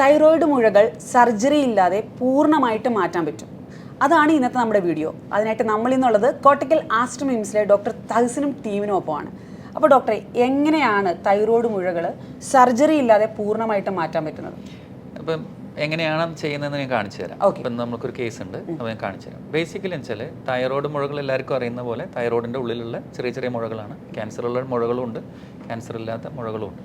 Thyroid മുഴകൾ surgery ഇല്ലാതെ പൂർണമായിട്ട് മാറ്റാൻ പറ്റും. അതാണ് ഇന്നത്തെ നമ്മുടെ വീഡിയോ. അതിനായിട്ട് നമ്മൾ ഇന്നുള്ളത് കോട്ടക്കൽ മിംസിലെ ഡോക്ടർ തഹസിനും ടീമിനും ഒപ്പമാണ് അപ്പോൾ ഡോക്ടറെ എങ്ങനെയാണ് തൈറോയിഡ് മുഴകൾ സർജറി ഇല്ലാതെ പൂർണമായിട്ട് മാറ്റാൻ പറ്റുന്നത്? അപ്പം എങ്ങനെയാണ് ചെയ്യുന്നതെന്ന് ഞാൻ കാണിച്ചു തരാം. ഇപ്പം നമുക്കൊരു കേസ് ഉണ്ട് അത് ഞാൻ കാണിച്ചു തരാം. ബേസിക്കലി വെച്ചാൽ തൈറോയിഡ് മുഴകൾ എല്ലാവർക്കും അറിയുന്ന പോലെ തൈറോയിഡിന്റെ ഉള്ളിലുള്ള ചെറിയ ചെറിയ മുഴകളാണ്. ക്യാൻസറുള്ള മുഴകളും ഉണ്ട്. ക്യാൻസർ ഇല്ലാത്ത മുഴകളും ഉണ്ട്.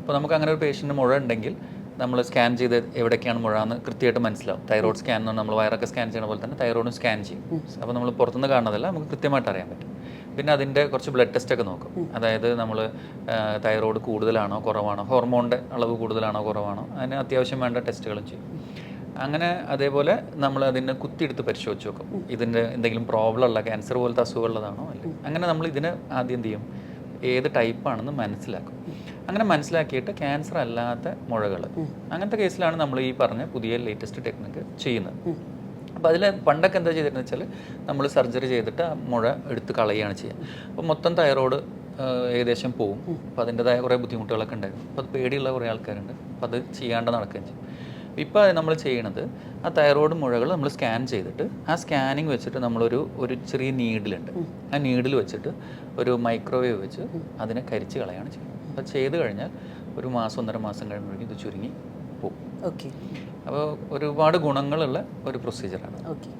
അപ്പോൾ നമുക്ക് അങ്ങനെ ഒരു പേഷ്യന്റ് മുഴ ഉണ്ടെങ്കിൽ നമ്മൾ സ്കാൻ ചെയ്ത് എവിടേക്കാണ് മുഴാന്ന് കൃത്യമായിട്ട് മനസ്സിലാവും. തൈറോയ്ഡ് സ്കാൻ എന്ന് നമ്മൾ വയറൊക്കെ സ്കാൻ ചെയ്യുന്ന പോലെ തന്നെ തൈറോയിഡും സ്കാൻ ചെയ്യും. അപ്പോൾ നമ്മൾ പുറത്തുനിന്ന് കാണുന്നതല്ല നമുക്ക് കൃത്യമായിട്ട് അറിയാൻ പറ്റും. പിന്നെ അതിന്റെ കുറച്ച് ബ്ലഡ് ടെസ്റ്റ് ഒക്കെ നോക്കും. അതായത് നമ്മൾ തൈറോയ്ഡ് കൂടുതലാണോ കുറവാണോ ഹോർമോണിന്റെ അളവ് കൂടുതലാണോ കുറവാണോ അതിന് അത്യാവശ്യം വേണ്ട ടെസ്റ്റുകളും ചെയ്യും. അങ്ങനെ അതേപോലെ നമ്മൾ അതിനെ കുത്തിയെടുത്ത് പരിശോധിച്ച് നോക്കും. ഇതിന്റെ എന്തെങ്കിലും പ്രോബ്ലം ഉള്ള ക്യാൻസർ പോലത്തെ അസുഖമുള്ളതാണോ അല്ലേ അങ്ങനെ നമ്മൾ ഇതിന് ആദ്യം എന്ത് ചെയ്യും? ഏത് ടൈപ്പാണെന്ന് മനസ്സിലാക്കും. അങ്ങനെ മനസ്സിലാക്കിയിട്ട് ക്യാൻസർ അല്ലാത്ത മുഴകൾ അങ്ങനത്തെ കേസിലാണ് നമ്മൾ ഈ പറഞ്ഞ പുതിയ ലേറ്റസ്റ്റ് ടെക്നിക്ക് ചെയ്യുന്നത്. അപ്പോൾ അതിൽ പണ്ടൊക്കെ എന്താ ചെയ്തിരുന്നത് വെച്ചാൽ നമ്മൾ സർജറി ചെയ്തിട്ട് ആ മുഴ എടുത്ത് കളയുകയാണ് ചെയ്യുക. അപ്പോൾ മൊത്തം തൈറോയ്ഡ് ഏകദേശം പോവും. അപ്പോൾ അതിന്റെതായ കുറേ ബുദ്ധിമുട്ടുകളൊക്കെ ഉണ്ടായിരുന്നു. അപ്പോൾ അത് പേടിയുള്ള കുറേ ആൾക്കാരുണ്ട്. അപ്പോൾ അത് ചെയ്യാണ്ട് നടക്കുകയും ചെയ്യും. ഇപ്പോൾ നമ്മൾ ചെയ്യണത് ആ തൈറോയ്ഡ് മുഴകൾ നമ്മൾ സ്കാൻ ചെയ്തിട്ട് ആ സ്കാനിങ് വെച്ചിട്ട് നമ്മളൊരു ഒരു ചെറിയ നീഡിലുണ്ട് ആ നീഡിൽ വെച്ചിട്ട് ഒരു മൈക്രോവേവ് വെച്ച് അതിനെ കരിച്ച് കളയാണ് ചെയ്യുന്നത്. അപ്പോൾ ചെയ്ത് കഴിഞ്ഞാൽ ഒരു മാസം ഒന്നര മാസം കഴിയുമ്പോഴേക്കും ഇത് ചുരുങ്ങി പോകും ഓക്കെ. അപ്പോൾ ഒരുപാട് ഗുണങ്ങളുള്ള ഒരു പ്രൊസീജിയറാണ് ഓക്കെ.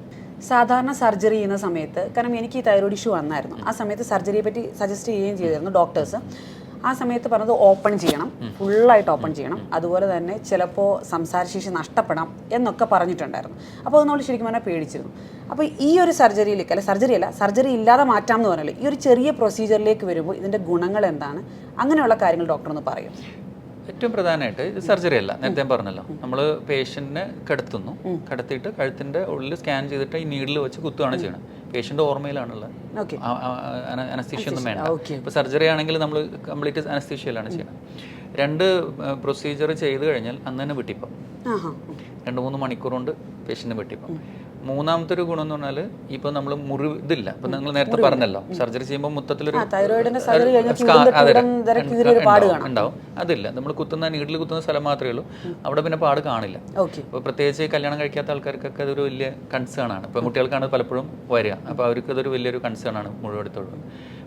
സാധാരണ സർജറി ചെയ്യുന്ന സമയത്ത് കാരണം എനിക്ക് ഈ തൈറോയിഡ് ഇഷ്യൂ വന്നായിരുന്നു. ആ സമയത്ത് സർജറിയെ പറ്റി സജസ്റ്റ് ചെയ്യുകയും ചെയ്തിരുന്നു ഡോക്ടേഴ്സ് ആ സമയത്ത് പറഞ്ഞത് ഓപ്പൺ ചെയ്യണം. ഫുള്ളായിട്ട് ഓപ്പൺ ചെയ്യണം. അതുപോലെ തന്നെ ചിലപ്പോൾ സംസാരശേഷി നഷ്ടപ്പെടാം എന്നൊക്കെ പറഞ്ഞിട്ടുണ്ടായിരുന്നു. അപ്പോൾ അത് നമ്മൾ ശരിക്കും പറഞ്ഞാൽ പേടിച്ചിരുന്നു. അപ്പോൾ ഈ ഒരു സർജറിയിലേക്ക് അല്ല സർജറി അല്ല സർജറി ഇല്ലാതെ മാറ്റാം എന്ന് പറഞ്ഞാൽ ഈ ഒരു ചെറിയ പ്രൊസീജിയറിലേക്ക് വരുമ്പോൾ ഇതിന്റെ ഗുണങ്ങൾ എന്താണ്? അങ്ങനെയുള്ള കാര്യങ്ങൾ ഡോക്ടർ ഒന്ന് പറയും. ഏറ്റവും പ്രധാനമായിട്ട് ഇത് സർജറി അല്ല. നേരത്തെ പറഞ്ഞല്ലോ. നമ്മൾ പേഷ്യന്റിനെ കിടത്തുന്നു. കിടത്തിയിട്ട് കഴുത്തിന്റെ ഉള്ളിൽ സ്കാൻ ചെയ്തിട്ട് ഈ നീഡിൽ വെച്ച് കുത്തുകയാണ് ചെയ്യണം പേഷ്യന്റ് ഓർമ്മയിലാണുള്ളത്. അനസ്തീഷ്യ ഒന്നും വേണ്ട. ഇപ്പോൾ സർജറി ആണെങ്കിൽ നമ്മൾ കംപ്ലീറ്റ് അനസ്തീഷ്യയിലാണ് ചെയ്യണം രണ്ട് പ്രൊസീജിയർ ചെയ്ത് കഴിഞ്ഞാൽ അന്ന് തന്നെ വെട്ടിപ്പം. രണ്ട് മൂന്ന് മണിക്കൂർ കൊണ്ട് പേഷ്യന്റ് വെട്ടിപ്പം. മൂന്നാമത്തെ ഒരു ഗുണം എന്ന് പറഞ്ഞാൽ ഇപ്പൊ നമ്മൾ മുറിവ് ഇതില്ല. ഇപ്പൊ നിങ്ങൾ നേരത്തെ പറഞ്ഞല്ലോ. സർജറി ചെയ്യുമ്പോൾ മൊത്തത്തിലൊരു ഉണ്ടാവും, അതില്ല. നമ്മൾ കുത്തുന്ന നീഡിൽ കുത്തുന്ന സ്ഥലം മാത്രമേ ഉള്ളൂ. അവിടെ പിന്നെ പാട് കാണില്ല. അപ്പൊ പ്രത്യേകിച്ച് കല്യാണം കഴിക്കാത്ത ആൾക്കാർക്കൊക്കെ അതൊരു വലിയ കൺസേൺ ആണ്. പെൺകുട്ടികൾക്കാണ് പലപ്പോഴും വരിക. അപ്പൊ അവർക്ക് അതൊരു വലിയൊരു കൺസേൺ ആണ് മുഴുവെടുത്തുള്ളത്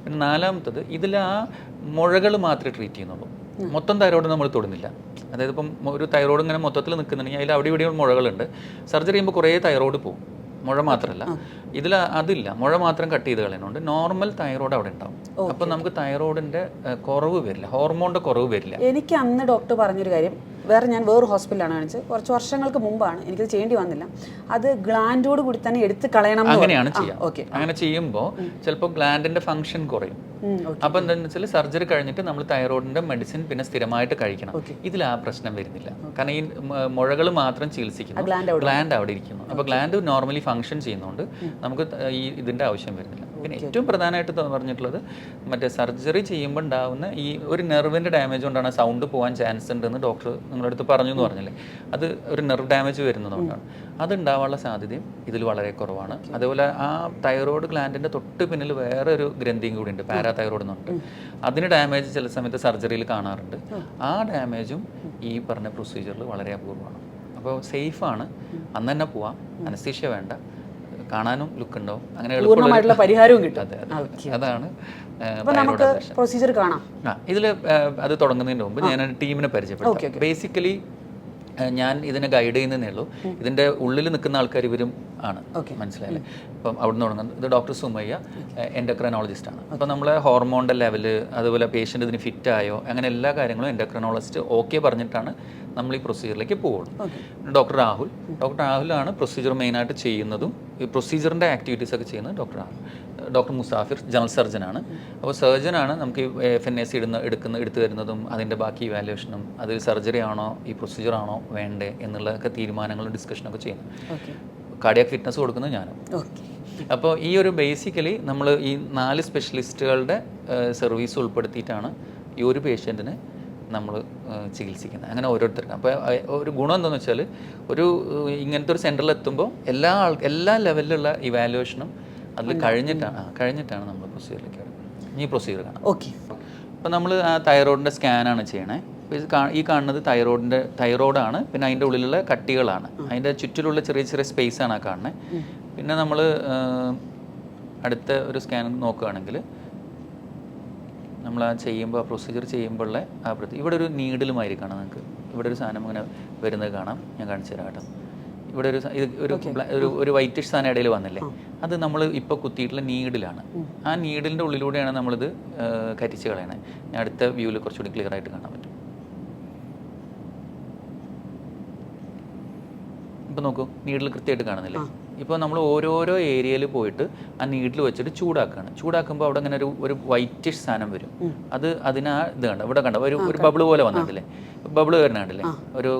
പിന്നെ നാലാമത്തത് ഇതിൽ ആ മുഴകൾ മാത്രമേ ട്രീറ്റ് ചെയ്യുന്നുള്ളൂ. മൊത്തം തൈറോയിഡ് നമ്മൾ തൊടുന്നില്ല. അതായത് ഇപ്പം ഒരു തൈറോയിഡ് ഇങ്ങനെ മൊത്തത്തിൽ നിൽക്കുന്നുണ്ടെങ്കിൽ അതിൽ അവിടെ ഇവിടെയും മുഴകളുണ്ട്. സർജറി ചെയ്യുമ്പോൾ കുറേ തൈറോയിഡ് പോകും. മുഴ മാത്രമല്ല. ഇതിൽ അതില്ല. മുഴ മാത്രം കട്ട് ചെയ്ത് കളയുന്നുണ്ട്. നോർമൽ തൈറോയ്ഡ് അവിടെ ഉണ്ടാവും. അപ്പം നമുക്ക് തൈറോയിഡിന്റെ കുറവ് വരില്ല. ഹോർമോണിന്റെ കുറവ് വരില്ല. എനിക്ക് അന്ന് ഡോക്ടർ പറഞ്ഞൊരു കാര്യം. വേറെ ഞാൻ വേറെ ഹോസ്പിറ്റലാണ് കാണിച്ചത്. കുറച്ച് വർഷങ്ങൾക്ക് മുമ്പാണ്. എനിക്കത് ചെയ്യേണ്ടി വന്നില്ല. അത് ഗ്ലാൻഡോട് കൂടി തന്നെ എടുത്ത് കളയണം അങ്ങനെയാണ് ചെയ്യാം. ചെയ്യുക അങ്ങനെ ചെയ്യുമ്പോൾ ചിലപ്പോൾ ഗ്ലാൻഡിന്റെ ഫംഗ്ഷൻ കുറയും. അപ്പൊ എന്താണെന്ന് വെച്ചാൽ സർജറി കഴിഞ്ഞിട്ട് നമ്മൾ തൈറോയിഡിന്റെ മെഡിസിൻ പിന്നെ സ്ഥിരമായിട്ട് കഴിക്കണം. ഇതിൽ ആ പ്രശ്നം വരുന്നില്ല. കാരണം ഈ മുഴകൾ മാത്രം ചികിത്സിക്കുന്നു. ഗ്ലാൻഡ് അവിടെ ഇരിക്കുന്നു. അപ്പൊ ഗ്ലാൻഡ് നോർമലി ഫംഗ്ഷൻ ചെയ്യുന്നതുകൊണ്ട് നമുക്ക് ഈ ഇതിന്റെ ആവശ്യം വരുന്നില്ല. പിന്നെ ഏറ്റവും പ്രധാനമായിട്ട് പറഞ്ഞിട്ടുള്ളത് മറ്റേ സർജറി ചെയ്യുമ്പോൾ ഉണ്ടാവുന്ന ഈ ഒരു നെർവിന്റെ ഡാമേജ് കൊണ്ടാണ് സൗണ്ട് പോകാൻ ചാൻസ് ഉണ്ടെന്ന് ഡോക്ടർ നിങ്ങളുടെ അടുത്ത് പറഞ്ഞു എന്ന് പറഞ്ഞില്ലേ? അത് ഒരു നെർവ് ഡാമേജ് വരുന്നതുകൊണ്ടാണ്. അത് ഉണ്ടാവാനുള്ള സാധ്യതയും ഇതിൽ വളരെ കുറവാണ്. അതേപോലെ ആ തൈറോയ്ഡ് ഗ്ലാൻഡിന്റെ തൊട്ട് പിന്നിൽ വേറെ ഒരു ഗ്രന്ഥിയും കൂടി ഉണ്ട് പാരാ തൈറോയ്ഡ് എന്നുണ്ട് അതിന് ഡാമേജ് ചില സമയത്ത് സർജറിയിൽ കാണാറുണ്ട്. ആ ഡാമേജും ഈ പറഞ്ഞ പ്രൊസീജിയറിൽ വളരെ അപൂർവമാണ്. അപ്പോൾ സേഫാണ്. അന്ന് തന്നെ പോവാം. അനസ്തീഷ്യ വേണ്ട. കാണാനും ലുക്ക് ഉണ്ടാവും. അങ്ങനെ പൂർണമായിട്ടുള്ള പരിഹാരവും കിട്ടും. അതെ അതെ അതാണ് നമുക്ക് പ്രൊസീജിയർ കാണാം. ആ ഇതിൽ അത് തുടങ്ങുന്നതിന് മുമ്പ് ഞാൻ ടീമിനെ പരിചയപ്പെടും ബേസിക്കലി ഞാൻ ഇതിനെ ഗൈഡ് ചെയ്യുന്നതേ ഉള്ളൂ. ഇതിന്റെ ഉള്ളിൽ നിൽക്കുന്ന ആൾക്കാർ ഇവരും ആണ് മനസ്സിലായല്ലേ? അപ്പം അവിടുന്ന് തുടങ്ങുന്നത് ഇത് ഡോക്ടർ സുമയ്യ എൻഡോക്രനോളജിസ്റ്റ് ആണ്. അപ്പോൾ നമ്മൾ ഹോർമോണിന്റെ ലെവൽ അതുപോലെ പേഷ്യന്റ് ഇതിന് ഫിറ്റ് ആയോ അങ്ങനെ എല്ലാ കാര്യങ്ങളും എൻഡോക്രനോളജിസ്റ്റ് ഓക്കെ പറഞ്ഞിട്ടാണ് നമ്മൾ ഈ പ്രൊസീജിയറിലേക്ക് പോകുള്ളൂ ഡോക്ടർ രാഹുൽ ഡോക്ടർ രാഹുലാണ് പ്രൊസീജിയർ മെയിനായിട്ട് ചെയ്യുന്നതും ഈ പ്രൊസീജിയറിന്റെ ആക്ടിവിറ്റീസ് ഒക്കെ ചെയ്യുന്നത് doctor Rahul doctor Musafir general surgeon ആണ്. അപ്പോൾ സർജൻ ആണ് നമുക്ക് ഈ എഫ് എൻ എസ് ഇടുന്ന എടുക്കുന്ന എടുത്തു തരുന്നതും അതിന്റെ ബാക്കി ഇവാലുവേഷനും അത് സർജറി ആണോ ഈ പ്രൊസീജിയർ ആണോ വേണ്ടേ എന്നുള്ളതൊക്കെ തീരുമാനങ്ങളും ഡിസ്കഷനൊക്കെ ചെയ്യുന്നത്. കാർഡിയാക് ഫിറ്റ്നസ് കൊടുക്കുന്നത് ഞാനും. ഓക്കെ അപ്പോൾ ഈ ഒരു ബേസിക്കലി നമ്മൾ ഈ നാല് സ്പെഷ്യലിസ്റ്റുകളുടെ സർവീസ് ഉൾപ്പെടുത്തിയിട്ടാണ് ഈ ഒരു പേഷ്യന്റിന് നമ്മൾ ചികിത്സിക്കുന്നത്. അങ്ങനെ ഓരോരുത്തർക്കും. അപ്പോൾ ഒരു ഗുണം എന്താണെന്ന് വെച്ചാൽ ഒരു ഇങ്ങനത്തെ ഒരു സെന്ററിൽ എത്തുമ്പോൾ എല്ലാ ആൾ എല്ലാ ലെവലിലുള്ള ഇവാലുവേഷനും അതിൽ കഴിഞ്ഞിട്ടാണ്. കഴിഞ്ഞിട്ടാണ് നമ്മൾ പ്രൊസീജിയറിലേക്ക് ഈ പ്രൊസീജിയർ കാണാം. ഓക്കെ അപ്പോൾ നമ്മൾ ആ തൈറോയിഡിന്റെ സ്കാനാണ് ചെയ്യണേ. ഈ കാണുന്നത് തൈറോയിഡിന്റെ തൈറോയിഡാണ് പിന്നെ അതിന്റെ ഉള്ളിലുള്ള കട്ടികളാണ്. അതിന്റെ ചുറ്റിലുള്ള ചെറിയ ചെറിയ സ്പേസ് ആണ് ആ കാണുന്നത് പിന്നെ നമ്മൾ അടുത്ത ഒരു സ്കാൻ നോക്കുകയാണെങ്കിൽ നമ്മൾ ആ ചെയ്യുമ്പോൾ ആ പ്രൊസീജിയർ ചെയ്യുമ്പോഴുള്ള ആ പ്രതി ഇവിടെ ഒരു നീഡിലുമായി കാണാം നിങ്ങൾക്ക് ഇവിടെ ഒരു സാധനം ഇങ്ങനെ വരുന്നത് കാണാം. ഞാൻ കാണിച്ചു തരാം കേട്ടോ. ഇവിടെ ഒരു ഇത് ഒരു ഒരു ഒരു വൈറ്റിഷ് സാധനം ഇടയിൽ വന്നില്ലേ? അത് നമ്മൾ ഇപ്പോൾ കുത്തിയിട്ടുള്ള നീഡിലാണ് ആ നീഡിലിന്റെ ഉള്ളിലൂടെയാണ് നമ്മളിത് കരിച്ച് കളയണത് ഞാൻ അടുത്ത വ്യൂവിൽ കുറച്ചുകൂടി ക്ലിയർ ആയിട്ട് കാണാൻ പറ്റും. ഇപ്പം നോക്കൂ നീഡിൽ കൃത്യമായിട്ട് കാണുന്നില്ലേ? ഇപ്പോൾ നമ്മൾ ഓരോരോ ഏരിയയിൽ പോയിട്ട് ആ നീഡിൽ വെച്ചിട്ട് ചൂടാക്കുകയാണ് ചൂടാക്കുമ്പോൾ അവിടെ അങ്ങനെ ഒരു ഒരു വൈറ്റിഷ് സാധനം വരും. അത് അതിനാ ഇത് കണ്ട? ഇവിടെ കണ്ട? ഒരു ഒരു ബബിൾ പോലെ വന്നിട്ടില്ലേ? ബബിൾ വരുന്നുണ്ടല്ലേ? ഒരു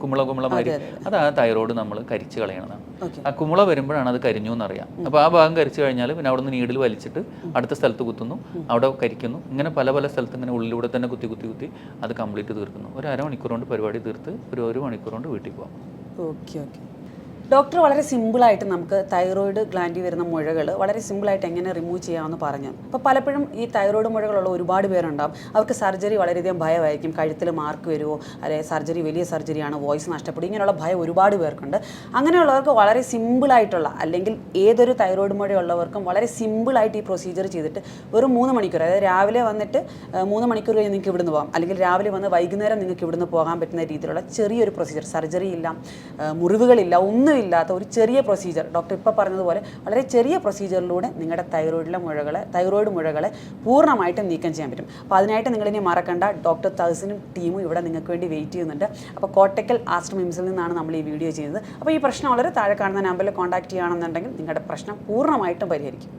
കുമിള കുമിള മാതിരി. അത് ആ തൈറോയ്ഡ് നമ്മൾ കരിച്ചു കളയണതാണ്. ആ കുമിള വരുമ്പോഴാണ് അത് കരിഞ്ഞു എന്നറിയാം. അപ്പോൾ ആ ഭാഗം കരിച്ചു കഴിഞ്ഞാൽ പിന്നെ അവിടെ നിന്ന് നീഡിൽ വലിച്ചിട്ട് അടുത്ത സ്ഥലത്ത് കുത്തുന്നു. അവിടെ കരിക്കുന്നു. ഇങ്ങനെ പല പല സ്ഥലത്ത് ഇങ്ങനെ ഉള്ളിലൂടെ തന്നെ കുത്തി കുത്തി കുത്തി അത് കംപ്ലീറ്റ് തീർക്കുന്നു. ഒരു അരമണിക്കൂർ കൊണ്ട് പരിപാടി തീർത്ത് ഒരു ഒരു മണിക്കൂർ കൊണ്ട് വീട്ടിൽ പോകാം ഓക്കെ ഓക്കെ. ഡോക്ടർ വളരെ സിമ്പിളായിട്ട് നമുക്ക് തൈറോയിഡ് ഗ്ലാൻഡിൽ വരുന്ന മുഴകൾ വളരെ സിമ്പിളായിട്ട് എങ്ങനെ റിമൂവ് ചെയ്യാമെന്ന് പറഞ്ഞു. അപ്പോൾ പലപ്പോഴും ഈ തൈറോയിഡ് മുഴകളുള്ള ഒരുപാട് പേരുണ്ടാവും. അവർക്ക് സർജറി വളരെയധികം ഭയമായിരിക്കും. കഴുത്തിൽ മാർക്ക് വരുമോ അല്ലെങ്കിൽ സർജറി വലിയ സർജറിയാണ് വോയിസ് നഷ്ടപ്പെടും ഇങ്ങനെയുള്ള ഭയം ഒരുപാട് പേർക്കുണ്ട്. അങ്ങനെയുള്ളവർക്ക് വളരെ സിമ്പിളായിട്ടുള്ള അല്ലെങ്കിൽ ഏതൊരു തൈറോയിഡ് മുഴയുള്ളവർക്കും വളരെ സിമ്പിളായിട്ട് ഈ പ്രൊസീജിയർ ചെയ്തിട്ട് വെറും മൂന്ന് മണിക്കൂർ അതായത് രാവിലെ വന്നിട്ട് മൂന്ന് മണിക്കൂർ കഴിഞ്ഞ് നിങ്ങൾക്ക് ഇവിടുന്ന് പോകാം. അല്ലെങ്കിൽ രാവിലെ വന്ന് വൈകുന്നേരം നിങ്ങൾക്ക് ഇവിടുന്ന് പോകാൻ പറ്റുന്ന രീതിയിലുള്ള ചെറിയൊരു പ്രൊസീജിയർ സർജറി ഇല്ല മുറിവുകളില്ല മുറിവുകളില്ല ഒന്നുമില്ലാത്ത ഒരു ചെറിയ പ്രൊസീജിയർ ഡോക്ടർ ഇപ്പോൾ പറഞ്ഞതുപോലെ വളരെ ചെറിയ പ്രൊസീജിയറിലൂടെ നിങ്ങളുടെ തൈറോയിഡിലെ മുഴകളെ തൈറോയിഡ് മുഴകളെ പൂർണമായിട്ടും നീക്കം ചെയ്യാൻ പറ്റും. അപ്പോൾ അതിനായിട്ട് നിങ്ങളിനി മറക്കണ്ട. ഡോക്ടർ തൗസിനും ടീമും ഇവിടെ നിങ്ങൾക്ക് വേണ്ടി വെയിറ്റ് ചെയ്യുന്നുണ്ട്. അപ്പോൾ കോട്ടക്കൽ ആസ്റ്റർ മിംസിൽ നിന്നാണ് നമ്മൾ ഈ വീഡിയോ ചെയ്യുന്നത്. അപ്പോൾ ഈ പ്രശ്നം വളരെ താഴെ കാണുന്ന നമ്പറിൽ കോൺടാക്ട് ചെയ്യുകയാണെന്നുണ്ടെങ്കിൽ നിങ്ങളുടെ പ്രശ്നം പൂർണമായിട്ടും പരിഹരിക്കും.